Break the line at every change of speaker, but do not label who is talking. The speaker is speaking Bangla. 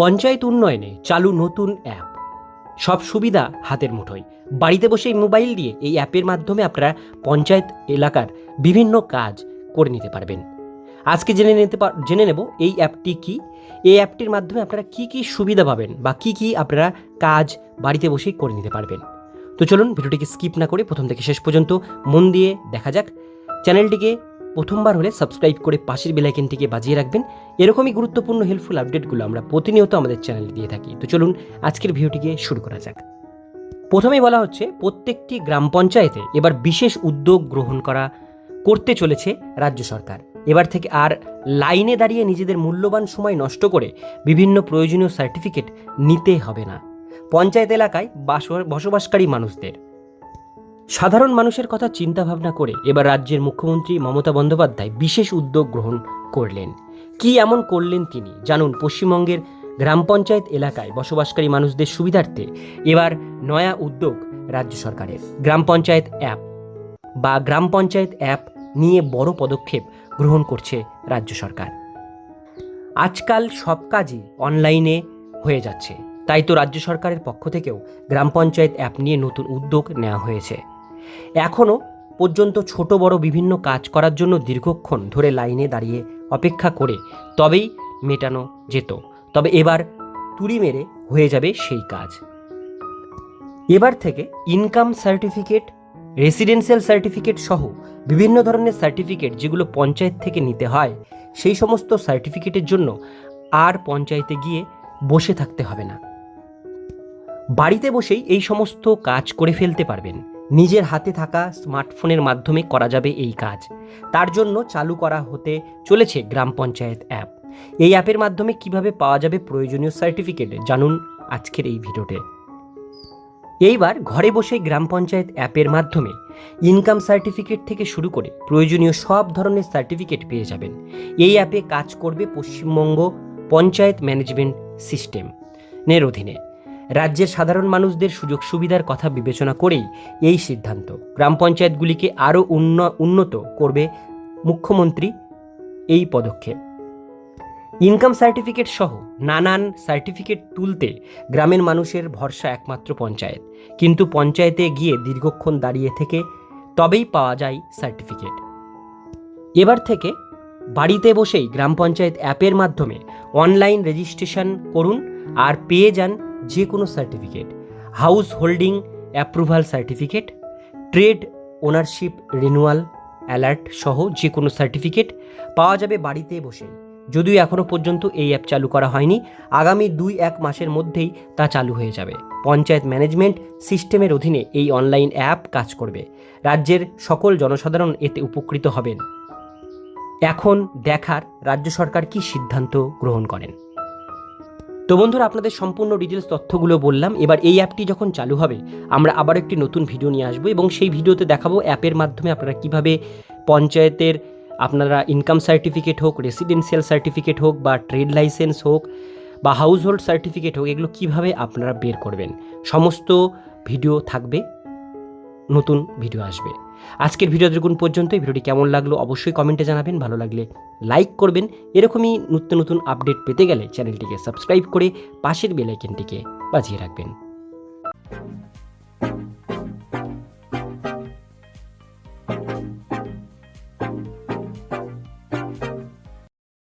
পঞ্চায়েত উন্নয়নে চালু নতুন অ্যাপ। সব সুবিধা হাতের মুঠোয়। বাড়িতে বসেই মোবাইল দিয়ে এই অ্যাপের মাধ্যমে আপনারা পঞ্চায়েত এলাকার বিভিন্ন কাজ করে নিতে পারবেন। আজকে জেনে নিতে জেনে নেব এই অ্যাপটি কি। এই অ্যাপটির মাধ্যমে আপনারা কি কি সুবিধা পাবেন বা কি কি আপনারা কাজ বাড়িতে বসেই করে নিতে পারবেন। তো চলুন ভিডিওটিকে স্কিপ না করে প্রথম থেকে শেষ পর্যন্ত মন দিয়ে দেখা যাক। চ্যানেলটিকে প্রথমবার হলে সাবস্ক্রাইব করে পাশের বেলাইকেনটিকে বাজিয়ে রাখবেন। এরকমই গুরুত্বপূর্ণ হেল্পফুল আপডেটগুলো আমরা প্রতিনিয়ত আমাদের চ্যানেলে দিয়ে থাকি। তো চলুন আজকের ভিডিওটিকে শুরু করা যাক। প্রথমেই বলা হচ্ছে, প্রত্যেকটি গ্রাম পঞ্চায়েতে এবার বিশেষ উদ্যোগ গ্রহণ করা করতে চলেছে রাজ্য সরকার। এবার থেকে আর লাইনে দাঁড়িয়ে নিজেদের মূল্যবান সময় নষ্ট করে বিভিন্ন প্রয়োজনীয় সার্টিফিকেট নিতে হবে না। পঞ্চায়েত এলাকায় বাস- বসবাসকারী মানুষদের সাধারণ মানুষের কথা চিন্তা ভাবনা করে এবার রাজ্যের মুখ্যমন্ত্রী মমতা বন্দ্যোপাধ্যায় বিশেষ উদ্যোগ গ্রহণ করলেন। কি এমন করলেন তিনি? জানুন, পশ্চিমবঙ্গের গ্রাম পঞ্চায়েত এলাকায় বসবাসকারী মানুষদের সুবিধার্থে এবার নয়া উদ্যোগ রাজ্য সরকারের। গ্রাম পঞ্চায়েত অ্যাপ বা গ্রাম পঞ্চায়েত অ্যাপ নিয়ে বড় পদক্ষেপ গ্রহণ করছে রাজ্য সরকার। আজকাল সব কাজই অনলাইনে হয়ে যাচ্ছে। তাই তো রাজ্য সরকারের পক্ষ থেকেও গ্রাম পঞ্চায়েত অ্যাপ নিয়ে নতুন উদ্যোগ নেওয়া হয়েছে। এখনও পর্যন্ত ছোট বড় বিভিন্ন কাজ করার জন্য দীর্ঘক্ষণ ধরে লাইনে দাঁড়িয়ে অপেক্ষা করে তবেই মেটানো যেত। তবে এবার তুড়ি মেরে হয়ে যাবে সেই কাজ। এবার থেকে ইনকাম সার্টিফিকেট রেসিডেন্সিয়াল সার্টিফিকেট সহ বিভিন্ন ধরনের সার্টিফিকেট যেগুলো পঞ্চায়েত থেকে নিতে হয়, সেই সমস্ত সার্টিফিকেটের জন্য আর পঞ্চায়েতে গিয়ে বসে থাকতে হবে না। বাড়িতে বসেই এই সমস্ত কাজ করে ফেলতে পারবেন। নিজের হাতে থাকা স্মার্টফোনের মাধ্যমে করা যাবে এই কাজ। তার জন্য চালু করা হতে চলেছে গ্রাম পঞ্চায়েত অ্যাপ। এই অ্যাপের মাধ্যমে কীভাবে পাওয়া যাবে প্রয়োজনীয় সার্টিফিকেট জানুন আজকের এই ভিডিওতে। এইবার ঘরে বসে গ্রাম পঞ্চায়েত অ্যাপের মাধ্যমে ইনকাম সার্টিফিকেট থেকে শুরু করে প্রয়োজনীয় সব ধরনের সার্টিফিকেট পেয়ে যাবেন। এই অ্যাপে কাজ করবে পশ্চিমবঙ্গ পঞ্চায়েত ম্যানেজমেন্ট সিস্টেমের অধীনে। রাজ্যের সাধারণ মানুষদের সুযোগ সুবিধার কথা বিবেচনা করেই এই সিদ্ধান্ত। গ্রাম পঞ্চায়েতগুলিকে আরও উন্নত করবে মুখ্যমন্ত্রী এই পদক্ষেপ। ইনকাম সার্টিফিকেট সহ নানান সার্টিফিকেট তুলতে গ্রামের মানুষের ভরসা একমাত্র পঞ্চায়েত। কিন্তু পঞ্চায়েতে গিয়ে দীর্ঘক্ষণ দাঁড়িয়ে থেকে তবেই পাওয়া যায় সার্টিফিকেট। এবার থেকে বাড়িতে বসেই গ্রাম পঞ্চায়েত অ্যাপের মাধ্যমে অনলাইন রেজিস্ট্রেশন করুন আর পেয়ে যান যে কোনো certificate house holding approval certificate trade ownership renewal alert সহ যে কোনো সার্টিফিকেট পাওয়া যাবে বাড়িতে বসেই যদিও এখনও পর্যন্ত এই অ্যাপ চালু করা হয়নি, আগামী দুই এক মাসের মধ্যেই তা চালু হয়ে যাবে। পঞ্চায়েত ম্যানেজমেন্ট সিস্টেমের অধীনে এই অনলাইন অ্যাপ কাজ করবে। রাজ্যের সকল জনসাধারণ এতে উপকৃত হবেন। এখন দেখার রাজ্য সরকার কি সিদ্ধান্ত গ্রহণ করেন? তো বন্ধুরা, আপনাদের সম্পূর্ণ ডিটেলস তথ্যগুলো বললাম। এবার এই অ্যাপটি যখন চালু হবে, আমরা আবার একটি নতুন ভিডিও নিয়ে আসব এবং সেই ভিডিওতে দেখাবো অ্যাপের মাধ্যমে আপনারা কীভাবে পঞ্চায়েতের আপনারা ইনকাম সার্টিফিকেট হোক রেসিডেন্সিয়াল সার্টিফিকেট হোক বা ট্রেড লাইসেন্স হোক বা হাউস হোল্ড সার্টিফিকেট হোক, এগুলো কীভাবে আপনারা বের করবেন, সমস্ত ভিডিও থাকবে। নতুন ভিডিও আসবে। আজকের ভিডিও দেখুন পর্যন্ত এই ভিডিওটি কেমন লাগল অবশ্যই কমেন্টে জানাবেন। ভালো লাগলে লাইক করবেন। এরকমই নতুন নতুন আপডেট পেতে গেলে চ্যানেলটিকে সাবস্ক্রাইব করে পাশের বেলাইকেনটিকে বাজিয়ে রাখবেন।